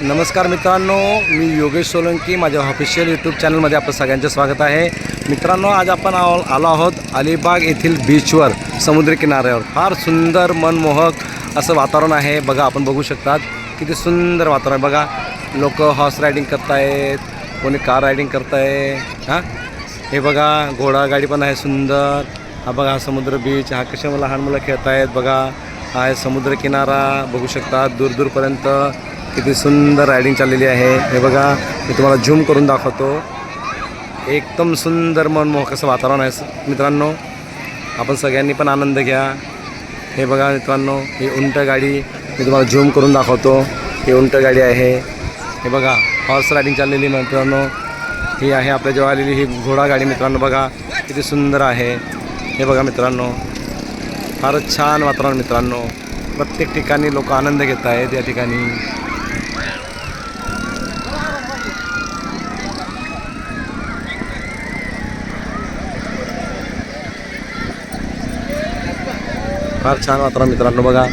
नमस्कार मित्रांनो मी योगेश सोलंकी माझ्या ऑफिशियल यूट्यूब चॅनलमध्ये आपलं सगळ्यांचं स्वागत आहे. मित्रांनो आज आपण आहो आलो आहोत अलिबाग येथील बीचवर समुद्री किनाऱ्यावर. फार सुंदर मनमोहक असं वातावरण आहे. बघा आपण बघू शकतात किती सुंदर वातावरण. आहे बघा लोक हॉर्स रायडिंग करतायत कोणी कार रायडिंग करताय हां? हे बघा घोडा गाडी पण आहे सुंदर. हा बघा हा समुद्र बीच हा कशा लहान मुलं खेळत आहेत बघा. हा आहे समुद्र किनारा बघू शकतात दूर दूरपर्यंत किती सुंदर रायडिंग चाललेली आहे. हे बघा मी तुम्हाला झूम करून दाखवतो. एकदम सुंदर मनमोहक असं वातावरण आहे. मित्रांनो आपण सगळ्यांनी पण आनंद घ्या. हे बघा मित्रांनो ही उंट गाडी मी तुम्हाला झूम करून दाखवतो. ही उंट गाडी आहे. हे बघा हॉर्स रायडिंग चाललेली मित्रांनो. ही आहे आपल्या जेव्हा आलेली ही घोडा गाडी. मित्रांनो बघा किती सुंदर आहे. हे बघा मित्रांनो फारच छान वातावरण मित्रांनो. प्रत्येक ठिकाणी लोक आनंद घेत आहेत या ठिकाणी. फार छान वातावरण मित्रांनो बघा.